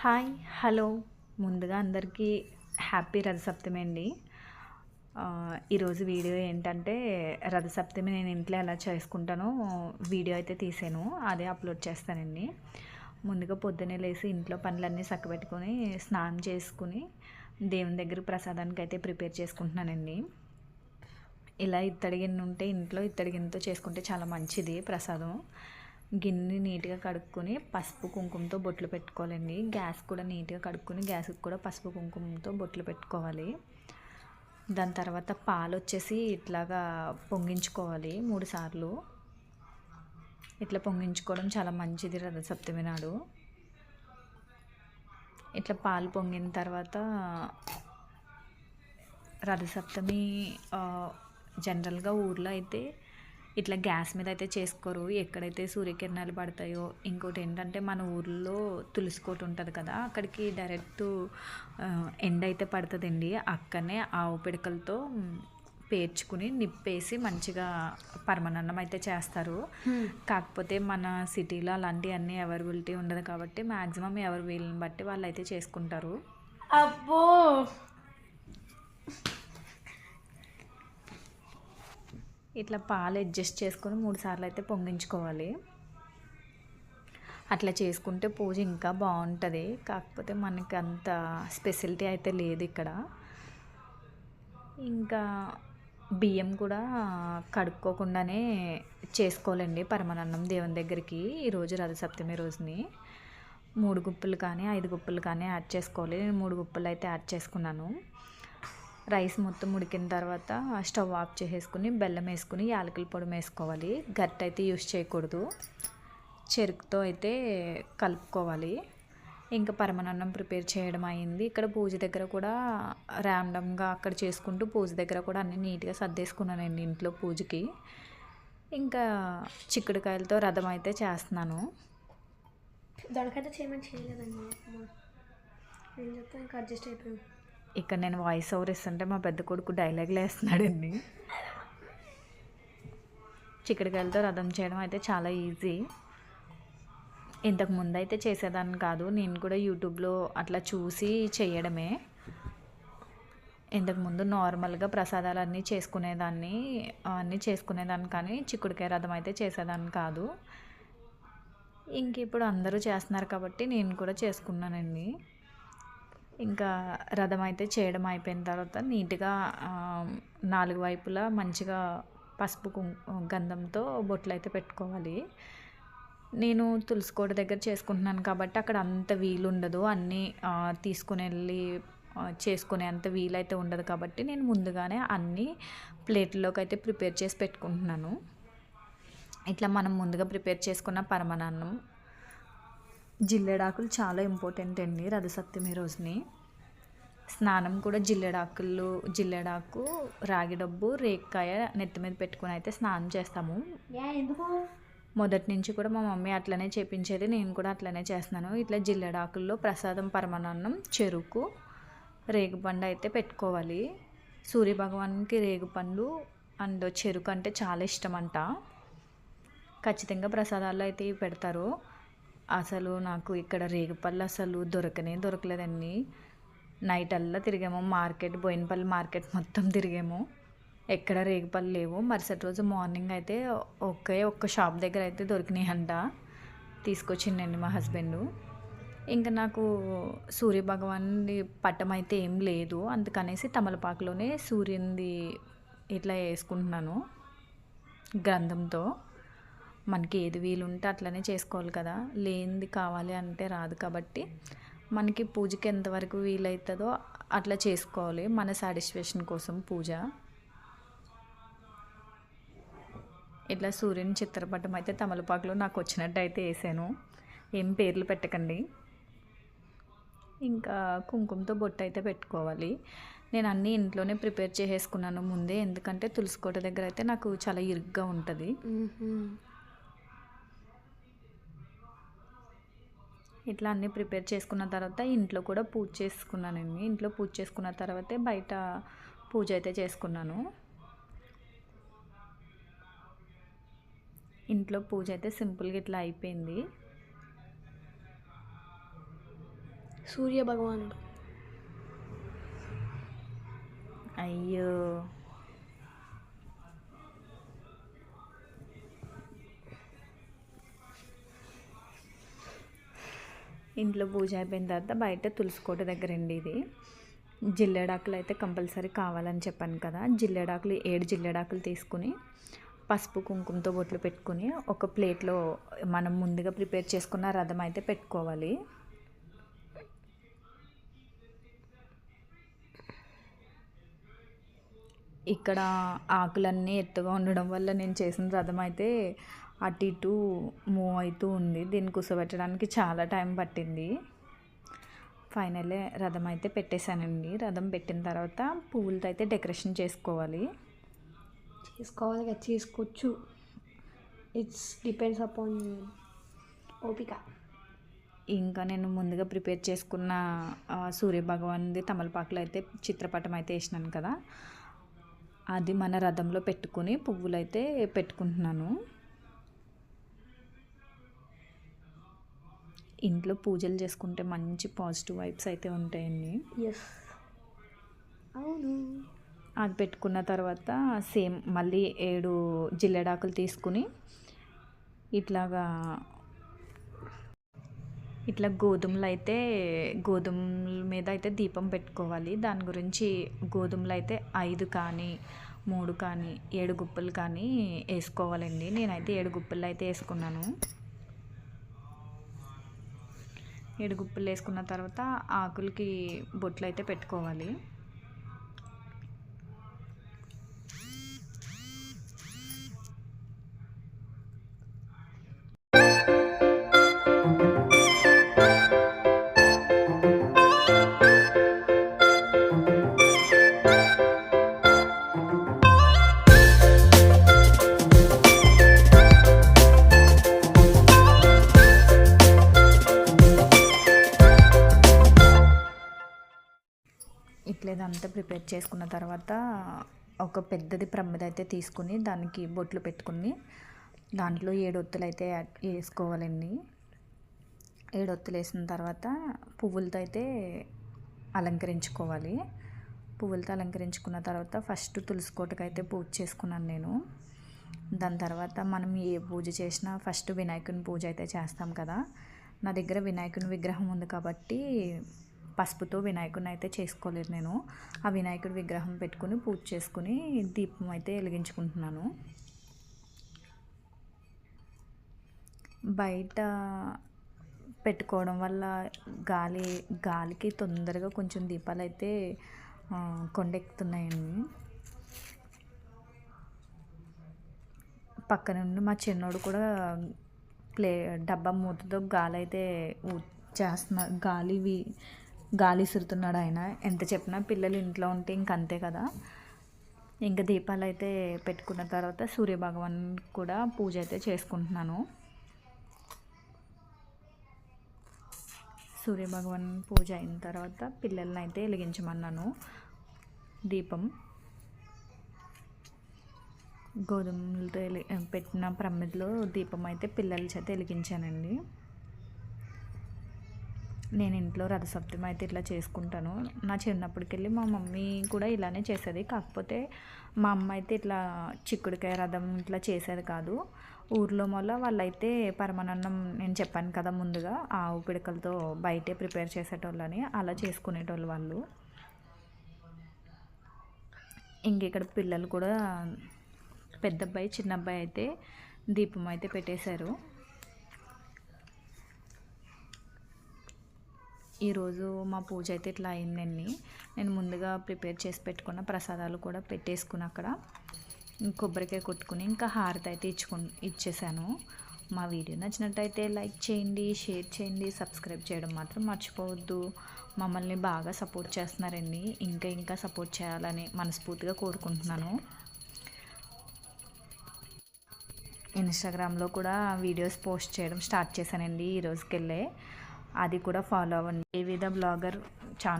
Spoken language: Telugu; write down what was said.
Hi hello. ముందుగా అందరికీ హ్యాపీ రథసప్తమి అండి. ఈరోజు వీడియో ఏంటంటే రథసప్తమి నేను ఇంట్లో ఎలా చేసుకుంటానో వీడియో అయితే తీసాను. అదే అప్లోడ్ చేస్తానండి. ముందుగా పొద్దున్నే లేసి ఇంట్లో పనులన్నీ చక్కబెట్టుకొని స్నానం చేసుకుని దేవుని దగ్గర ప్రసాదానికి అయితే ప్రిపేర్ చేసుకుంటున్నానండి. ఇలా ఇత్తడి గిన్నె ఉంటే ఇంట్లో ఇత్తడి గిన్నెతో చేసుకుంటే చాలా మంచిది ప్రసాదం. గిన్నె నీట్గా కడుక్కొని పసుపు కుంకుమతో బొట్లు పెట్టుకోవాలండి. గ్యాస్ కూడా నీట్గా కడుక్కొని గ్యాస్కి కూడా పసుపు కుంకుమతో బొట్లు పెట్టుకోవాలి. దాని తర్వాత పాలు వచ్చేసి ఇట్లాగా పొంగించుకోవాలి మూడు సార్లు. ఇట్లా పొంగించుకోవడం చాలా మంచిది రథసప్తమి నాడు. ఇట్లా పాలు పొంగిన తర్వాత రథసప్తమి జనరల్గా ఊర్లో అయితే ఇట్లా గ్యాస్ మీద అయితే చేసుకోరు. ఎక్కడైతే సూర్యకిరణాలు పడతాయో ఇంకోటి ఏంటంటే మన ఊర్లో తులసికోట ఉంటుంది కదా అక్కడికి డైరెక్ట్ ఎండ అయితే పడుతుందండి. అక్కడనే ఆవు పిడకలతో పేర్చుకుని నిప్పేసి మంచిగా పరమాన్నం అయితే చేస్తారు. కాకపోతే మన సిటీలో అలాంటివన్నీ అవైలబిలిటీ ఉండదు కాబట్టి మ్యాక్సిమం ఎవరి వీళ్ళని బట్టి వాళ్ళు అయితే చేసుకుంటారు. అబ్బో! ఇట్లా పాలు అడ్జస్ట్ చేసుకొని మూడు సార్లు అయితే పొంగించుకోవాలి. అట్లా చేసుకుంటే పూజ ఇంకా బాగుంటుంది. కాకపోతే మనకి అంత స్పెషాలిటీ అయితే లేదు ఇక్కడ. ఇంకా బియ్యం కూడా కడుక్కోకుండానే చేసుకోవాలండి పరమాన్నం దేవుని దగ్గరికి ఈరోజు రథసప్తమి రోజుని. మూడు గుప్పులు కానీ ఐదు గుప్పులు కానీ యాడ్ చేసుకోవాలి. నేను మూడు గుప్పులు అయితే యాడ్ చేసుకున్నాను. రైస్ మొత్తం ఉడికిన తర్వాత స్టవ్ ఆఫ్ చేసేసుకుని బెల్లం వేసుకుని యాలకుల పొడి వేసుకోవాలి. గట్టి అయితే యూస్ చేయకూడదు. చెరుకుతో అయితే కలుపుకోవాలి. ఇంకా పరమాన్నం ప్రిపేర్ చేయడం అయింది. ఇక్కడ పూజ దగ్గర కూడా ర్యాండమ్గా అక్కడ చేసుకుంటూ పూజ దగ్గర కూడా అన్ని నీట్గా సర్దేసుకున్నానండి ఇంట్లో పూజకి. ఇంకా చిక్కుడుకాయలతో రథం అయితే చేస్తున్నాను. దొండకైతే చేయమని చేయలేదండి నేను ఇంకా అడ్జస్ట్ అయిపోయాను ఇక్కడ నేను వాయిస్ ఓవర్ ఇస్తుంటే మా పెద్ద కొడుకు డైలాగ్లు వేస్తున్నాడండి. చిక్కుడుకాయలతో రథం చేయడం అయితే చాలా ఈజీ ఇంతకు ముందు అయితే చేసేదాన్ని కాదు నేను కూడా యూట్యూబ్లో అట్లా చూసి చేయడమే. ఇంతకుముందు నార్మల్గా ప్రసాదాలు అన్నీ చేసుకునేదాన్ని అన్నీ చేసుకునేదాన్ని కానీ చిక్కుడుకాయ రథం అయితే చేసేదాన్ని కాదు. ఇంక ఇప్పుడు అందరూ చేస్తున్నారు కాబట్టి నేను కూడా చేసుకున్నానండి. ఇంకా రథం అయితే చేయడం అయిపోయిన తర్వాత నీట్గా నాలుగు వైపులా మంచిగా పసుపు కుం గంధంతో బొట్లు అయితే పెట్టుకోవాలి. నేను తులసికోట దగ్గర చేసుకుంటున్నాను కాబట్టి అక్కడ అంత వీలు ఉండదు అన్నీ తీసుకుని వెళ్ళి చేసుకునే అంత వీలైతే ఉండదు కాబట్టి నేను ముందుగానే అన్నీ ప్లేట్లోకి అయితే ప్రిపేర్ చేసి పెట్టుకుంటున్నాను. ఇట్లా మనం ముందుగా ప్రిపేర్ చేసుకున్న పరమాన్నం జిల్లెడాకులు చాలా ఇంపార్టెంట్ అండి రథసప్తమి రోజుని. స్నానం కూడా జిల్లెడాకులు జిల్లెడాకు రాగి డబ్బు రేక్కాయ నెత్తి మీద పెట్టుకుని అయితే స్నానం చేస్తాము. మొదటి నుంచి కూడా మా మమ్మీ అట్లనే చేపించేది నేను కూడా అట్లనే చేస్తున్నాను. ఇట్లా జిల్లెడాకుల్లో ప్రసాదం పరమాన్నం చెరుకు రేగుపండు అయితే పెట్టుకోవాలి. సూర్య భగవాన్కి రేగుపండు అండ్ చెరుకు అంటే చాలా ఇష్టం అంట ఖచ్చితంగా ప్రసాదాల్లో అయితే పెడతారు. అసలు నాకు ఇక్కడ రేగుపళ్ళు అసలు దొరకనే దొరకలేదండి. నైట్ అల్లా తిరిగాము. మార్కెట్ బోయినపల్లి మార్కెట్ మొత్తం తిరిగాము. ఎక్కడ రేగుపళ్ళు లేవు. మరుసటి రోజు మార్నింగ్ అయితే ఒకే ఒక్క షాప్ దగ్గర అయితే దొరికినాయి అంట తీసుకొచ్చిండండి మా హస్బెండ్ ఇంకా నాకు సూర్య భగవానుడి పట్టం అయితే ఏం లేదు. అందుకనేసి తమలపాకులోనే సూర్యునిది ఇట్లా వేసుకుంటున్నాను. గ్రంథంతో. మనకి ఏది వీలుంటే అట్లనే చేసుకోవాలి కదా. లేనిది కావాలి అంటే రాదు కాబట్టి మనకి పూజకి ఎంతవరకు వీలవుతుందో అట్లా చేసుకోవాలి. మన సాటిస్ఫాక్షన్ కోసం పూజ. ఇట్లా సూర్యుని చిత్రపటం అయితే తమలపాకులో నాకు వచ్చినట్టు అయితే వేసాను. ఏం పేర్లు పెట్టకండి. ఇంకా కుంకుమతో బొట్టు అయితే పెట్టుకోవాలి. నేను అన్నీ ఇంట్లోనే ప్రిపేర్ చేసేసుకున్నాను ముందే. ఎందుకంటే తులసికోట దగ్గర అయితే నాకు చాలా ఇరుగ్గా ఉంటుంది. ఇట్లా అన్నీ ప్రిపేర్ చేసుకున్న తర్వాత ఇంట్లో కూడా పూజ చేసుకున్నానండి ఇంట్లో పూజ చేసుకున్న తర్వాతే బయట పూజ అయితే చేసుకున్నాను. ఇంట్లో పూజ అయితే సింపుల్గా ఇట్లా అయిపోయింది. సూర్య భగవానుడు. అయ్యో! ఇంట్లో పూజ అయిపోయిన తర్వాత బయట తులసికోట దగ్గర అండి ఇది. జిల్లెడాకులు అయితే కంపల్సరీ కావాలని చెప్పాను కదా. జిల్లెడాకులు ఏడు జిల్లెడాకులు తీసుకుని పసుపు కుంకుమతో బొట్లు పెట్టుకుని ఒక ప్లేట్లో మనం ముందుగా ప్రిపేర్ చేసుకున్న రథం అయితే పెట్టుకోవాలి. ఇక్కడ ఆకులన్నీ ఎత్తుగా ఉండడం వల్ల నేను చేసిన రథం అయితే అటు ఇటు మూవ్ అవుతూ ఉంది. దీన్ని కూర్చోబెట్టడానికి చాలా టైం పట్టింది. ఫైనల్లీ రథం అయితే పెట్టేశానండి. రథం పెట్టిన తర్వాత పువ్వులతో అయితే డెకరేషన్ చేసుకోవాలి. చేసుకోవాలి కదా చేసుకోవచ్చు. ఇట్స్ డిపెండ్స్ అపాన్ ఓపిక. ఇంకా నేను ముందుగా ప్రిపేర్ చేసుకున్న ఆ, సూర్య భగవాన్ది తమలపాకులు అయితే చిత్రపటం అయితే వేసినాను కదా. అది మన రథంలో పెట్టుకుని పువ్వులు అయితే పెట్టుకుంటున్నాను. ఇంట్లో పూజలు చేసుకుంటే మంచి పాజిటివ్ వైబ్స్ అయితే ఉంటాయండి. ఎస్ అవును. అది పెట్టుకున్న తర్వాత సేమ్ మళ్ళీ ఏడు జిల్లెడాకులు తీసుకుని ఇట్లాగా ఇట్లా గోధుమలు అయితే గోధుమల మీద అయితే దీపం పెట్టుకోవాలి. దాని గురించి గోధుమలు అయితే ఐదు కానీ మూడు కానీ ఏడు గుప్పలు కానీ వేసుకోవాలండి. నేనైతే ఏడు గుప్పలు అయితే వేసుకున్నాను. ఏడు గుప్పలు వేసుకున్న తర్వాత ఆకులకి బొట్లు అయితే పెట్టుకోవాలి. అంతా ప్రిపేర్ చేసుకున్న తర్వాత ఒక పెద్దది ప్రమ్మిది అయితే తీసుకుని దానికి బొట్లు పెట్టుకుని దాంట్లో ఏడొత్తులు అయితే వేసుకోవాలండి. ఏడొత్తులు వేసిన తర్వాత పువ్వులతో అయితే అలంకరించుకోవాలి. పువ్వులతో అలంకరించుకున్న తర్వాత ఫస్ట్ తులసి కోటకు అయితే పూజ చేసుకున్నాను నేను. దాని తర్వాత మనం ఏ పూజ చేసినా ఫస్ట్ వినాయకుని పూజ అయితే చేస్తాం కదా. నా దగ్గర వినాయకుని విగ్రహం ఉంది కాబట్టి పసుపుతో వినాయకుడిని అయితే చేసుకోలేదు నేను. ఆ వినాయకుడి విగ్రహం పెట్టుకుని పూజ చేసుకుని దీపం అయితే వెలిగించుకుంటున్నాను. బయట పెట్టుకోవడం వల్ల గాలి గాలికి తొందరగా కొంచెం దీపాలు అయితే కొండెక్కుతున్నాయండి. పక్క నుండి మా చిన్నోడు కూడా ప్లే డబ్బా మూతతో గాలి అయితే చేస్తున్నారు గాలి వి- గాలి ఇసురుతున్నాడు ఆయన. ఎంత చెప్పినా పిల్లలు ఇంట్లో ఉంటే ఇంక అంతే కదా. ఇంకా దీపాలు అయితే పెట్టుకున్న తర్వాత సూర్య భగవాన్ కూడా పూజ అయితే చేసుకుంటున్నాను. సూర్య భగవాన్ పూజ అయిన తర్వాత పిల్లల్ని అయితే వెలిగించమన్నాను. దీపం. గోధుమలతో పెట్టిన ప్రమిదలో దీపం అయితే పిల్లల చేత వెలిగించానండి. నేను ఇంట్లో రథసప్తమి అయితే ఇట్లా చేసుకుంటాను. నా చిన్నప్పటికెళ్ళి మా మమ్మీ కూడా ఇలానే చేసేది. కాకపోతే మా అమ్మ అయితే ఇట్లా చిక్కుడుకాయ రథం ఇట్లా చేసేది కాదు. ఊర్లో వల్ల వాళ్ళైతే పరమానన్నం నేను చెప్పాను కదా ముందుగా ఆవు పిడకలతో బయటే ప్రిపేర్ చేసేటోళ్ళని అలా చేసుకునేటోళ్ళు వాళ్ళు. ఇంక ఇక్కడ పిల్లలు కూడా పెద్ద అబ్బాయి చిన్న అబ్బాయి అయితే దీపం అయితే పెట్టేశారు. ఈరోజు మా పూజ అయితే ఇట్లా అయిందండి. నేను ముందుగా ప్రిపేర్ చేసి పెట్టుకున్న ప్రసాదాలు కూడా పెట్టేసుకుని అక్కడ కొబ్బరికాయ కొట్టుకుని ఇంకా హారతి అయితే ఇచ్చుకు ఇచ్చేసాను. మా వీడియో నచ్చినట్టయితే లైక్ చేయండి షేర్ చేయండి సబ్స్క్రైబ్ చేయడం మాత్రం మర్చిపోవద్దు. మమ్మల్ని బాగా సపోర్ట్ చేస్తున్నారండి. ఇంకా ఇంకా సపోర్ట్ చేయాలని మనస్ఫూర్తిగా కోరుకుంటున్నాను. ఇన్స్టాగ్రామ్లో కూడా వీడియోస్ పోస్ట్ చేయడం స్టార్ట్ చేశానండి. ఈ రోజుకెళ్ళే అది కూడా ఫాలో అవ్వండి. ఏ విధ బ్లాగర్ ఛానల్